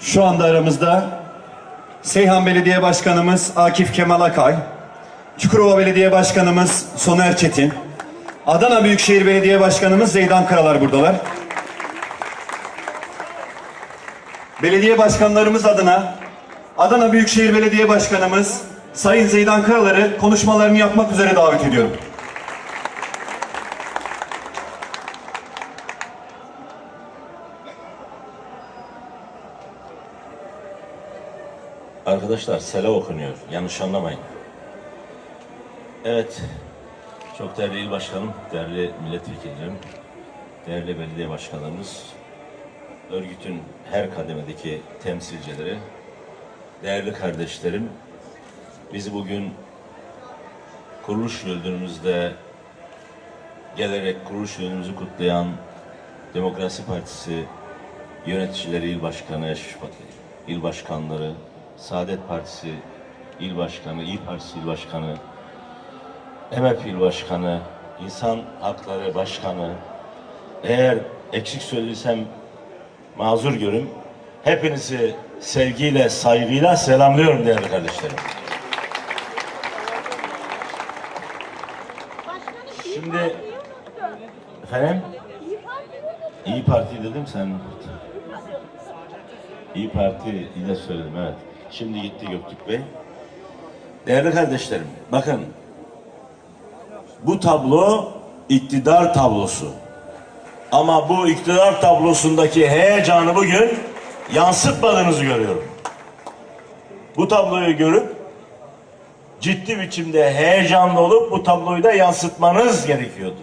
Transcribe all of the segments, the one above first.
Şu anda aramızda Seyhan Belediye Başkanımız Akif Kemal Akay, Çukurova Belediye Başkanımız Soner Çetin, Adana Büyükşehir Belediye Başkanımız Zeydan Karalar buradalar. Belediye başkanlarımız adına Adana Büyükşehir Belediye Başkanımız Sayın Zeydan Karalar'ı konuşmalarını yapmak üzere davet ediyorum. Arkadaşlar sela okunuyor. Yanlış anlamayın. Evet. Çok değerli il başkanım, değerli milletvekillerim, değerli belediye başkanlarımız, örgütün her kademedeki temsilcileri, değerli kardeşlerim, bizi bugün kuruluş yıl dönümümüzde gelerek kuruluş yılımızı kutlayan Demokrasi Partisi yöneticileri, il başkanı, il başkanları, Saadet Partisi il başkanı, İYİ Partisi il başkanı, MHP il başkanı, İnsan Hakları Başkanı, eğer eksik söylediysem mazur görün. Hepinizi sevgiyle, saygıyla selamlıyorum değerli kardeşlerim. Şimdi efendim İyi Parti dedim sen. İyi Parti ile söyledim evet. Şimdi gitti Göktürk Bey. Değerli kardeşlerim bakın bu tablo iktidar tablosu. Ama bu iktidar tablosundaki heyecanı bugün yansıtmadığınızı görüyorum. Bu tabloyu görüp ciddi biçimde heyecanlı olup bu tabloyu da yansıtmanız gerekiyordu.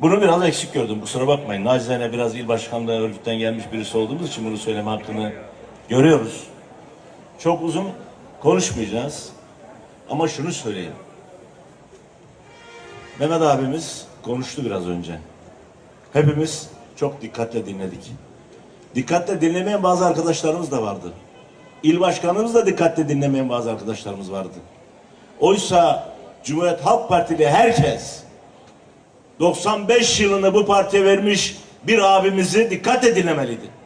Bunu biraz eksik gördüm. Kusura bakmayın. Nacizane biraz il başkanlığı örgütten gelmiş birisi olduğumuz için bunu söyleme hakkını görüyoruz. Çok uzun konuşmayacağız. Ama şunu söyleyeyim. Mehmet abimiz konuştu biraz önce. Hepimiz çok dikkatle dinledik. Dikkatle dinlemeyen bazı arkadaşlarımız da vardı. İl başkanımız da dikkatle dinlemeyen bazı arkadaşlarımız vardı. Oysa Cumhuriyet Halk Partili herkes 95 yılını bu partiye vermiş bir abimizi dikkatle dinlemeliydi.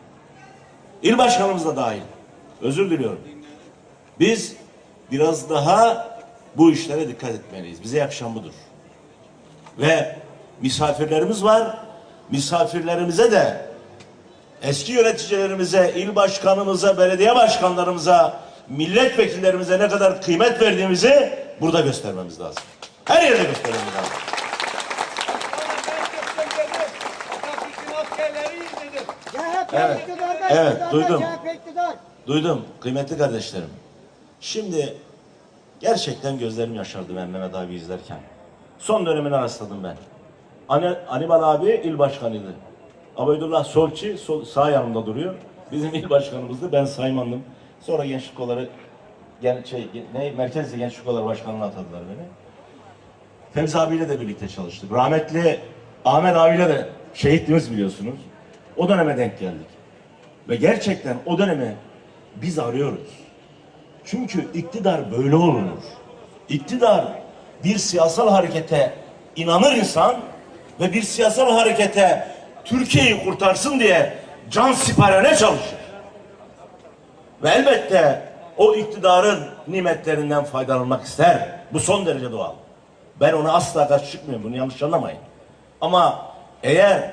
İl başkanımız da dahil. Özür diliyorum. Biz biraz daha bu işlere dikkat etmeliyiz. Bize yakışan budur. Ve misafirlerimiz var. Misafirlerimize de eski yöneticilerimize, il başkanımıza, belediye başkanlarımıza, milletvekillerimize ne kadar kıymet verdiğimizi burada göstermemiz lazım. Her yerde göstermemiz lazım. Evet. Evet, duydum. Duydum kıymetli kardeşlerim. Şimdi gerçekten gözlerim yaşardı ben Mehmet abi izlerken. Son dönemini rastladım ben. Ani, Anibal abi il başkanıydı. Abeydullah Solçi sol, sağ yanımda duruyor. Bizim il başkanımızdı. Ben saymandım. Sonra gençlik kolları gen, şey, ne, merkezli gençlik kolları başkanlığına atadılar beni. Fevzi abiyle de birlikte çalıştık. Rahmetli Ahmet abiyle de şehitliğimiz biliyorsunuz. O döneme denk geldik. Ve gerçekten o dönemi biz arıyoruz. Çünkü iktidar böyle olunur. İktidar bir siyasal harekete inanır insan ve bir siyasal harekete Türkiye'yi kurtarsın diye can siparene çalışır. Ve elbette o iktidarın nimetlerinden faydalanmak ister. Bu son derece doğal. Ben ona asla karşı çıkmıyorum. Bunu yanlış anlamayın. Ama eğer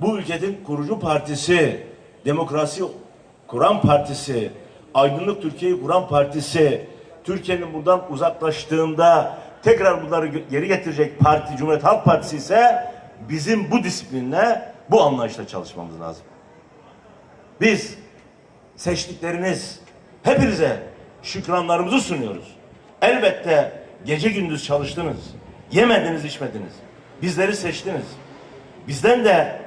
bu ülkenin kurucu partisi, demokrasi kuran partisi, aydınlık Türkiye'yi kuran partisi, Türkiye'nin buradan uzaklaştığında tekrar bunları geri getirecek parti Cumhuriyet Halk Partisi ise bizim bu disiplinle, bu anlayışla çalışmamız lazım. Biz seçtikleriniz hepinize şükranlarımızı sunuyoruz. Elbette gece gündüz çalıştınız. Yemediniz, içmediniz. Bizleri seçtiniz. Bizden de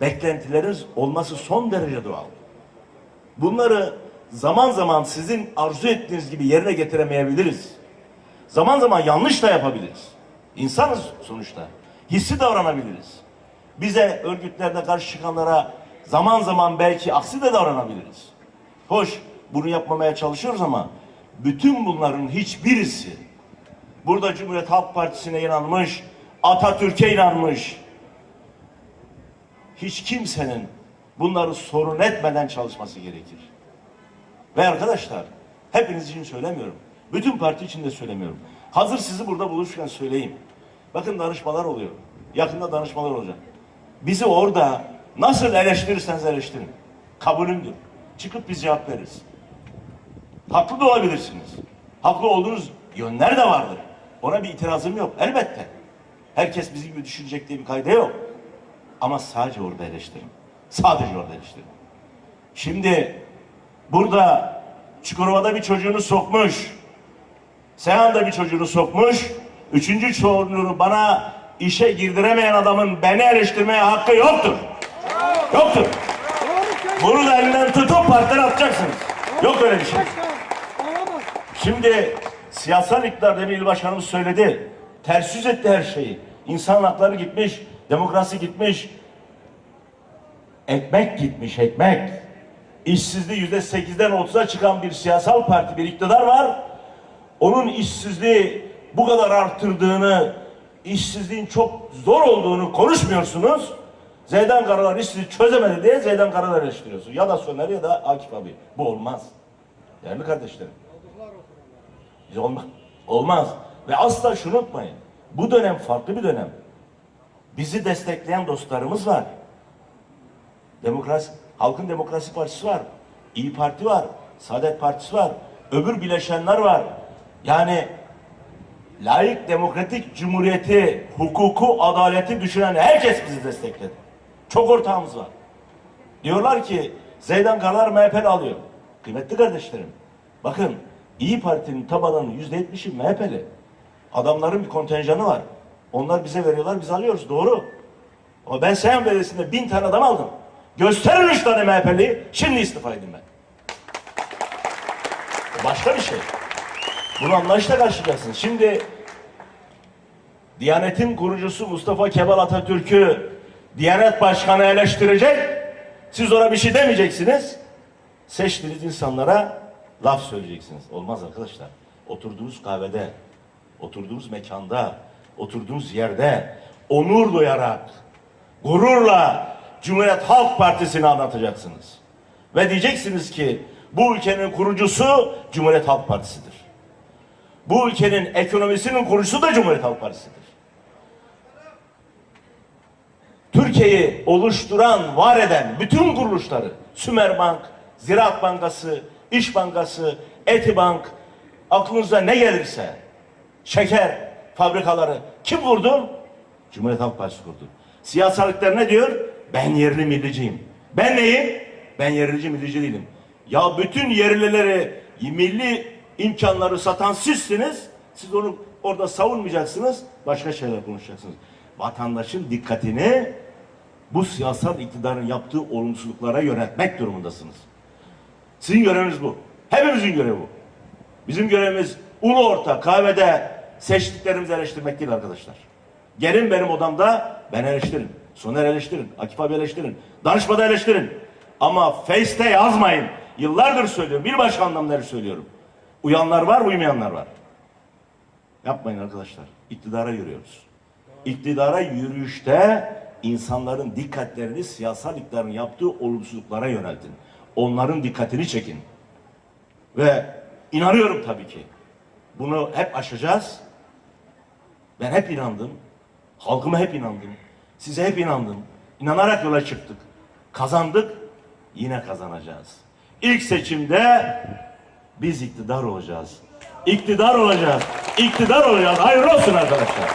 beklentileriniz olması son derece doğal. Bunları zaman zaman sizin arzu ettiğiniz gibi yerine getiremeyebiliriz. Zaman zaman yanlış da yapabiliriz. İnsanız sonuçta. Hissi davranabiliriz. Bize örgütlerde karşı çıkanlara zaman zaman belki aksi de davranabiliriz. Hoş bunu yapmamaya çalışıyoruz ama bütün bunların hiçbirisi burada Cumhuriyet Halk Partisi'ne inanmış, Atatürk'e inanmış, hiç kimsenin bunları sorun etmeden çalışması gerekir. Ve arkadaşlar hepiniz için söylemiyorum. Bütün parti için de söylemiyorum. Hazır sizi burada buluşurken söyleyeyim. Bakın danışmalar oluyor. Yakında danışmalar olacak. Bizi orada nasıl eleştirirseniz eleştirin. Kabulümdür. Çıkıp biz cevap veririz. Haklı da olabilirsiniz. Haklı olduğunuz yönler de vardır. Ona bir itirazım yok. Elbette. Herkes bizim gibi düşünecek diye bir kayda yok. Ama sadece orada eleştirin. Sadece orada eleştirin. Şimdi burada Çukurova'da bir çocuğunu sokmuş. Seyhan'da bir çocuğunu sokmuş. Üçüncü çocuğunu bana işe girdiremeyen adamın beni eleştirmeye hakkı yoktur. Yoktur. Bunu da elinden tutup partiden atacaksınız. Yok öyle bir şey. Şimdi siyasal iktidar demin başkanımız söyledi. Ters yüz etti her şeyi. İnsan hakları gitmiş, demokrasi gitmiş. Ekmek gitmiş, ekmek. İşsizliği yüzde sekizden otuza çıkan bir siyasal parti, bir iktidar var. Onun işsizliği bu kadar arttırdığını, işsizliğin çok zor olduğunu konuşmuyorsunuz. Zeydan Karalar işsizliği çözemedi diye Zeydan Karalar eleştiriyorsun. Ya da Soner ya da Akif abi. Bu olmaz. Değerli kardeşlerim. Olmaz. Olmaz. Ve asla şunu unutmayın. Bu dönem farklı bir dönem. Bizi destekleyen dostlarımız var. Demokrasi, Halkın Demokrasi Partisi var. İyi Parti var. Saadet Partisi var. Öbür bileşenler var. Yani layık demokratik cumhuriyeti, hukuku, adaleti düşünen herkes bizi destekledi. Çok ortağımız var. Diyorlar ki Zeydan Karar MHP'li alıyor. Kıymetli kardeşlerim. Bakın İyi Parti'nin tabanının yüzde yetmişi MHP'li. Adamların bir kontenjanı var. Onlar bize veriyorlar biz alıyoruz doğru. Ama ben Seyhan Belediyesi'nde bin tane adam aldım. Gösterin üç tane MHP'li şimdi istifa edin ben. Başka bir şey. Bunu anlayışla karşılayacaksınız. Şimdi Diyanet'in kurucusu Mustafa Kemal Atatürk'ü Diyanet Başkanı eleştirecek. Siz ona bir şey demeyeceksiniz. Seçtiğiniz insanlara laf söyleyeceksiniz. Olmaz arkadaşlar. Oturduğunuz kahvede, oturduğunuz mekanda, oturduğunuz yerde onur duyarak, gururla Cumhuriyet Halk Partisi'ni anlatacaksınız. Ve diyeceksiniz ki bu ülkenin kurucusu Cumhuriyet Halk Partisi'dir. Bu ülkenin ekonomisinin kurucusu da Cumhuriyet Halk Partisi'dir. Türkiye'yi oluşturan, var eden bütün kuruluşları, Sümerbank, Ziraat Bankası, İş Bankası, Etibank, aklınıza ne gelirse, şeker fabrikaları kim kurdu? Cumhuriyet Halk Partisi kurdu. Siyasallıklar ne diyor? Ben yerli milliciyim. Ben neyim? Ben yerlici millici değilim. Ya bütün yerlileri, milli imkanları satan sizsiniz. Siz onu orada savunmayacaksınız. Başka şeyler konuşacaksınız. Vatandaşın dikkatini bu siyasal iktidarın yaptığı olumsuzluklara yöneltmek durumundasınız. Sizin göreviniz bu. Hepimizin görevi bu. Bizim görevimiz ulu orta kahvede seçtiklerimizi eleştirmek değil arkadaşlar. Gelin benim odamda ben eleştirin. Soner eleştirin. Akif abi eleştirin. Danışmada eleştirin. Ama Face'te yazmayın. Yıllardır söylüyorum. Bir başka anlamları söylüyorum. Uyanlar var, uymayanlar var. Yapmayın arkadaşlar. İktidara yürüyoruz. İktidara yürüyüşte insanların dikkatlerini siyasal iktidarın yaptığı olumsuzluklara yöneltin. Onların dikkatini çekin. Ve inanıyorum tabii ki. Bunu hep aşacağız. Ben hep inandım. Halkıma hep inandım. Size hep inandım. İnanarak yola çıktık. Kazandık. Yine kazanacağız. İlk seçimde biz iktidar olacağız. İktidar olacağız. İktidar olacağız. Hayırlı olsun arkadaşlar.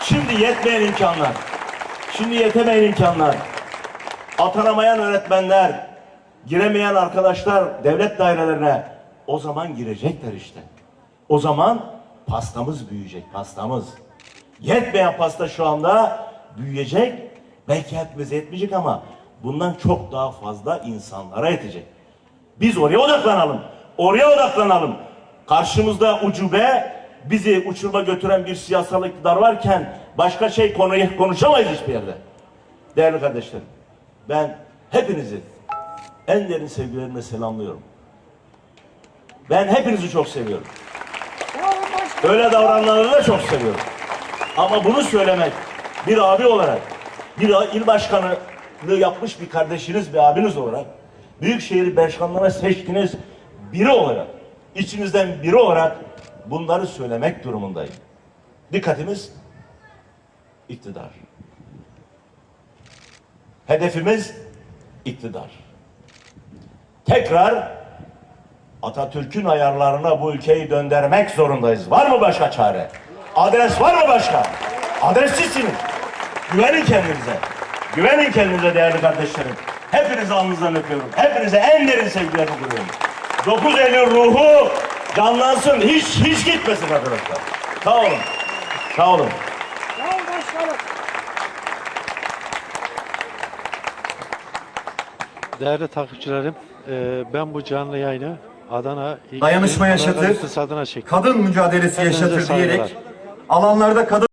Şimdi yetmeyen imkanlar. Şimdi yetemeyen imkanlar. Atanamayan öğretmenler, giremeyen arkadaşlar devlet dairelerine o zaman girecekler işte. O zaman pastamız büyüyecek, pastamız. Yetmeyen pasta şu anda büyüyecek. Belki hepimize yetmeyecek ama bundan çok daha fazla insanlara yetecek. Biz oraya odaklanalım. Oraya odaklanalım. Karşımızda ucube bizi uçuruma götüren bir siyasal iktidar varken başka şey konuyu konuşamayız hiçbir yerde. Değerli kardeşlerim, ben hepinizi en derin sevgilerimle selamlıyorum. Ben hepinizi çok seviyorum. Sağ olun başkanım. Öyle davrananları da çok seviyorum. Ama bunu söylemek bir abi olarak, bir il başkanı yapmış bir kardeşiniz, bir abiniz olarak, Büyükşehir Başkanlığı'na seçtiğiniz biri olarak, içinizden biri olarak bunları söylemek durumundayım. Dikkatimiz iktidar. Hedefimiz iktidar. Tekrar Atatürk'ün ayarlarına bu ülkeyi döndürmek zorundayız. Var mı başka çare? Adres var mı başka? Adressizsiniz. Güvenin kendinize. Güvenin kendinize değerli kardeşlerim. Hepinizi alnınızdan öpüyorum. Hepinize en derin sevgilerimi kuruyorum. 9 Eylül ruhu canlansın. Hiç hiç gitmesin arkadaşlar. Sağ olun. Sağ olun. Sağ ol başkanım. Değerli takipçilerim, e, ben bu canlı yayını Adana Dayanışma yaşatır, kadın mücadelesi yaşatır diyerek alanlarda kadın